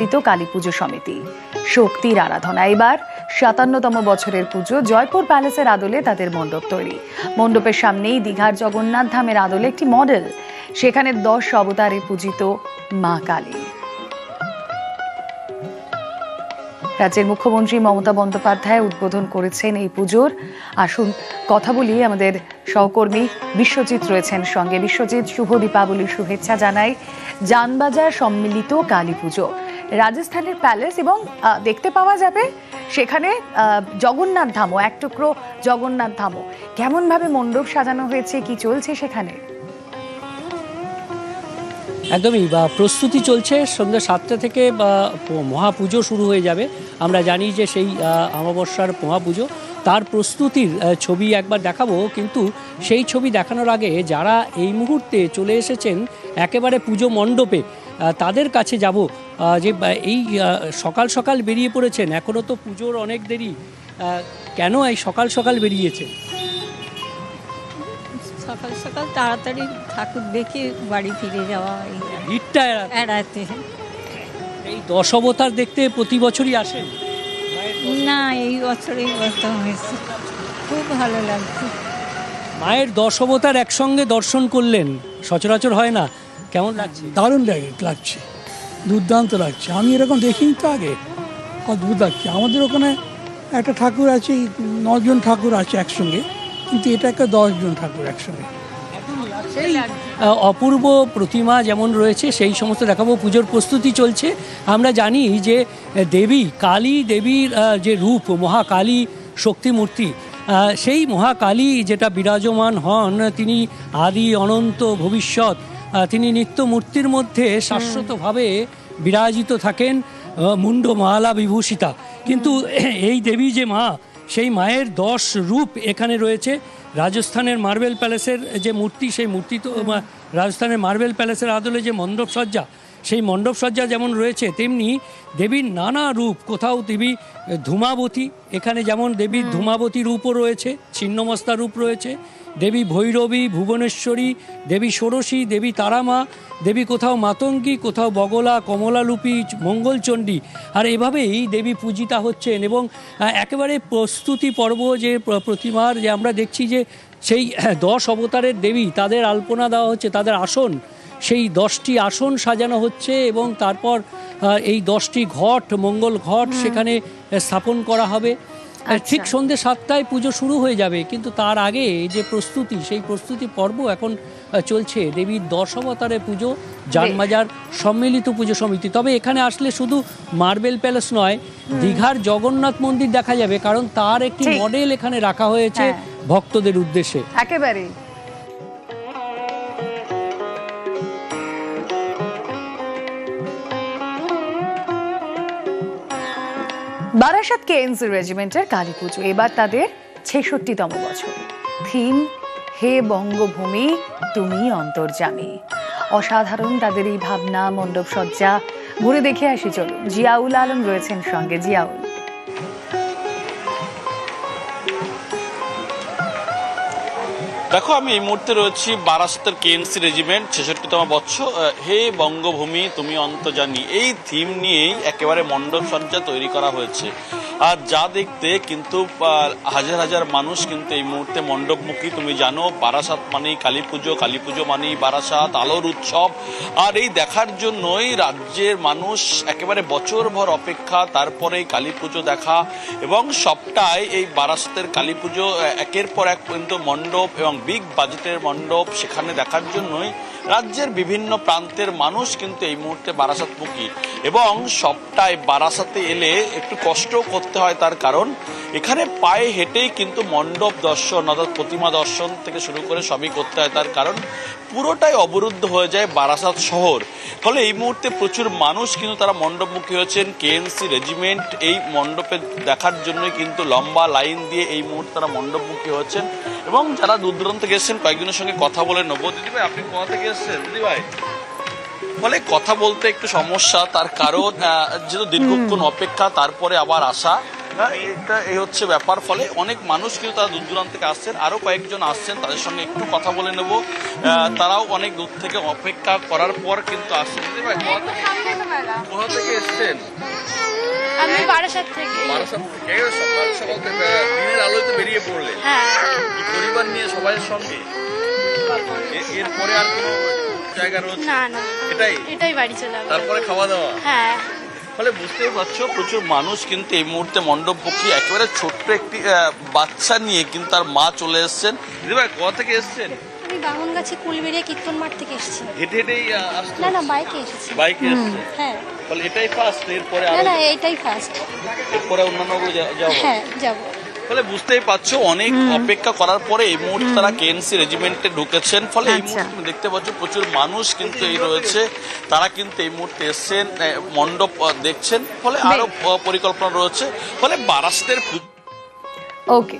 সম্মিলিত কালী পুজো সমিতি। শক্তির আরাধনা এবার সাতান্নতম বছরের পুজো জয়পুর প্যালেসের আদলে তাদের মণ্ডপ তৈরি। মণ্ডপের সামনেই দীঘার জগন্নাথ ধামের আদলে একটি মডেল। সেখানে দশ অবতারে পূজিত মা কালী। রাজ্যের মুখ্যমন্ত্রী মমতা বন্দ্যোপাধ্যায় উদ্বোধন করেছেন এই পুজোর। আসুন কথা বলি আমাদের সহকর্মী বিশ্বজিৎ রয়েছেন সঙ্গে। বিশ্বজিৎ, শুভ দীপাবলির শুভেচ্ছা জানাই। যানবাজার সম্মিলিত কালী পুজো। রাজস্থানের প্যালেস এবং দেখতে পাওয়া যাবে সেখানে জগন্নাথ ধামও, এক টুকরো জগন্নাথ ধামও। কেমনভাবে মণ্ডপ সাজানো হয়েছে, কি চলছে সেখানে? একদমই, বা প্রস্তুতি চলছে, সন্ধ্যা সাতটা থেকে মহাপুজো শুরু হয়ে যাবে। আমরা জানি যে সেই অমাবস্যার মহাপুজো তার প্রস্তুতির ছবি একবার দেখাবো কিন্তু সেই ছবি দেখানোর আগে যারা এই মুহূর্তে চলে এসেছেন একেবারে পুজো মণ্ডপে তাদের কাছে যাব। যে এই সকাল সকাল বেরিয়ে পড়েছেন এখনও তো পুজোর অনেক দেরি কেন এই সকাল সকাল বেরিয়েছে? সকাল সকাল তাড়াতাড়ি ঠাকুর দেখে বাড়ি ফিরে যাওয়া ভিড়টা এড়াতে। এই দশ অবতার দেখতে প্রতি বছরই আসেন? না এই বছরেই প্রথম হয়েছে। খুব ভালো লাগছে। মায়ের দশ অবতার একসঙ্গে দর্শন করলেন সচরাচর হয় না। কেমন লাগছে? দারুণ লাগে লাগছে। দুর্দান্ত লাগছে। আমি এরকম দেখিনি তো আগে। অদ্ভুত লাগছে। আমাদের ওখানে একটা ঠাকুর আছে নজন ঠাকুর আছে একসঙ্গে। কিন্তু এটা একটা দশজন ঠাকুর একসঙ্গে। আহ, অপূর্ব প্রতিমা যেমন রয়েছে সেই সমস্ত দেখাবো। পুজোর প্রস্তুতি চলছে। আমরা জানি যে দেবী কালী দেবীর যে রূপ মহাকালী শক্তিমূর্তি সেই মহাকালী যেটা বিরাজমান হন তিনি আদি অনন্ত ভবিষ্যৎ তিনি নিত্য মূর্তির মধ্যে শাশ্বতভাবে বিরাজিত থাকেন আহ, মুন্ড মালা বিভূষিতা। কিন্তু এই দেবী যে মা সেই মায়ের দশ রূপ এখানে রয়েছে। রাজস্থানের মার্বেল প্যালেসের যে মূর্তি সেই মূর্তি তো রাজস্থানের মার্বেল প্যালেসের আদলে যে মণ্ডপ সজ্জা সেই মণ্ডপসজ্জা যেমন রয়েছে তেমনি দেবীর নানা রূপ কোথাও দেবী ধূমাবতী এখানে যেমন দেবীর ধূমাবতী রূপও রয়েছে ছিন্নমস্তা রূপ রয়েছে। দেবী ভৈরবী ভুবনেশ্বরী দেবী ষোড়শী দেবী তারামা দেবী কোথাও মাতঙ্গী কোথাও বগলা কমলালুপি মঙ্গলচণ্ডী। আর এভাবেই দেবী পূজিতা হচ্ছেন এবং একেবারে প্রস্তুতি পর্ব যে প্রতিমার যে আমরা দেখছি যে সেই দশ অবতারের দেবী তাদের আলপনা দেওয়া হচ্ছে তাদের আসন সেই দশটি আসন সাজানো হচ্ছে এবং তারপর এই দশটি ঘট মঙ্গল ঘট সেখানে স্থাপন করা হবে। ঠিক সন্ধ্যে সন্ধে সাতটায় পুজো শুরু হয়ে যাবে কিন্তু তার আগে যে প্রস্তুতি সেই প্রস্তুতি পর্ব এখন চলছে। দেবীর দশ অবতারের পুজো জানমাজার সম্মিলিত পুজো সমিতি। তবে এখানে আসলে শুধু মার্বেল প্যালেস নয় দীঘার জগন্নাথ মন্দির দেখা যাবে কারণ তার একটি মডেল এখানে রাখা হয়েছে হ্যাঁ। ভক্তদের উদ্দেশ্যে। একেবারেই। বারাসাত কেএনসি রেজিমেন্টের কালী পুজো। এবার তাদের ছেষট্টিতম বছর। থিম, হে বঙ্গভূমি, তুমি অন্তর্জামী অসাধারণ তাদের এই ভাবনা মণ্ডপ সজ্জা ঘুরে দেখে আসি, চলুন। জিয়াউল আলম রয়েছেন সঙ্গে। জিয়াউল। দেখো, আমি এই মুহূর্তে রয়েছি বারাসতের কেএনসি রেজিমেন্ট, ছেষট্টিতম বছর হে বঙ্গভূমি, তুমি অন্ত জানি এই থিম নিয়েই একেবারে মণ্ডপ সজ্জা তৈরি করা হয়েছে। আর যা দেখতে কিন্তু হাজার হাজার মানুষ কিন্তু এই মুহূর্তে মণ্ডপমুখী। তুমি জানো, বারাসাত মানেই কালী পুজো কালী পুজো মানেই বারাসাত, আলোর উৎসব। আর এই দেখার জন্যই রাজ্যের মানুষ একেবারে বছরভর অপেক্ষা তারপরে কালী পুজো দেখা। এবং সবটাই এই বারাসাতের কালী পুজো, একের পর এক পর্যন্ত মণ্ডপ এবং বিগ বাজেটের মণ্ডপ সেখানে দেখার জন্যই রাজ্যের বিভিন্ন প্রান্তের মানুষ কিন্তু এই মুহূর্তে বারাসাতমুখী। এবং সবটাই বারাসাতে এলে একটু কষ্ট করতে হয় তার কারণ, এখানে পায়ে হেঁটেই কিন্তু মণ্ডপ দর্শন অর্থাৎ প্রতিমা দর্শন থেকে শুরু করে সবই করতে হয় তার কারণ, পুরোটাই অবরুদ্ধ হয়ে যায় বারাসাত শহর। ফলে এই মুহূর্তে প্রচুর মানুষ কিন্তু তারা মণ্ডপমুখী হয়েছেন। কেএনসি রেজিমেন্ট এই মণ্ডপে দেখার জন্যই কিন্তু লম্বা লাইন দিয়ে এই মুহূর্তে তারা মণ্ডপমুখী হচ্ছেন এবং যারা দূর দূরান্ত থেকে এসেছেন কয়েকজনের সঙ্গে কথা বলে নেব। দিদিভাই আপনি কোথা থেকে এসেছেন? দিদিভাই ফলে কথা বলতে একটু সমস্যা তার কারণ যেহেতু দীর্ঘক্ষণ অপেক্ষা তারপরে আবার আসা। হ্যাঁ, এটা এই হচ্ছে ব্যাপার। ফলে অনেক মানুষ কিন্তু তারা দূর দূরান্ত থেকে আসছেন আরও কয়েকজন আসছেন তাদের সঙ্গে একটু কথা বলে নেব। তারাও অনেক দূর থেকে অপেক্ষা করার পর কিন্তু আসছেন। থেকে- মেলা কোথা থেকে এসছেন? আমি বারাসাত থেকে। বারাসাত থেকে সকাল সকাল থেকে দিনের আলোতে বেরিয়ে পড়লে। হ্যাঁ। পরিবার নিয়ে সবাইয়ের সঙ্গে? এরপরে আর কোনো জায়গা রয়েছে? না না। এটাই? এটাই বাড়ি চলে তারপরে খাওয়া দাওয়া? হ্যাঁ। ফলে বুঝতেই পারছ প্রচুর মানুষ কিন্তু এই মুহূর্তে মণ্ডপ মণ্ডপপক্ষী একেবারে ছোট্ট একটি বাচ্চা নিয়ে কিন্তু তার মা চলে এসছেন। দিদিভাই কোথা থেকে এসছেন? আমি বামন গাছে কুলবেড়িয়া কীর্তন মাঠ থেকে এসেছি। হেঁটে হেঁটেই না না বাইকে এসেছি। বাইকে এসছে হ্যাঁ। ফলে এটাই ফার্স্ট এরপরে না আরও না এইটাই ফার্স্ট এরপরে অন্যান্যগুলো যাব। হ্যাঁ যাব। ফলে বুঝতেই পারছ অনেক অপেক্ষা করার পরে এই মুহূর্তে তারা কেএনসি রেজিমেন্টে ঢুকেছেন। ফলে এই আচ্ছা। মুহূর্তে তুমি দেখতে পাচ্ছ প্রচুর মানুষ কিন্তু এই রয়েছে। তারা কিন্তু এই মুহূর্তে এসছেন মণ্ডপ দেখছেন। ফলে আরও পরিকল্পনা রয়েছে। ফলে বারাসতের পু- ওকে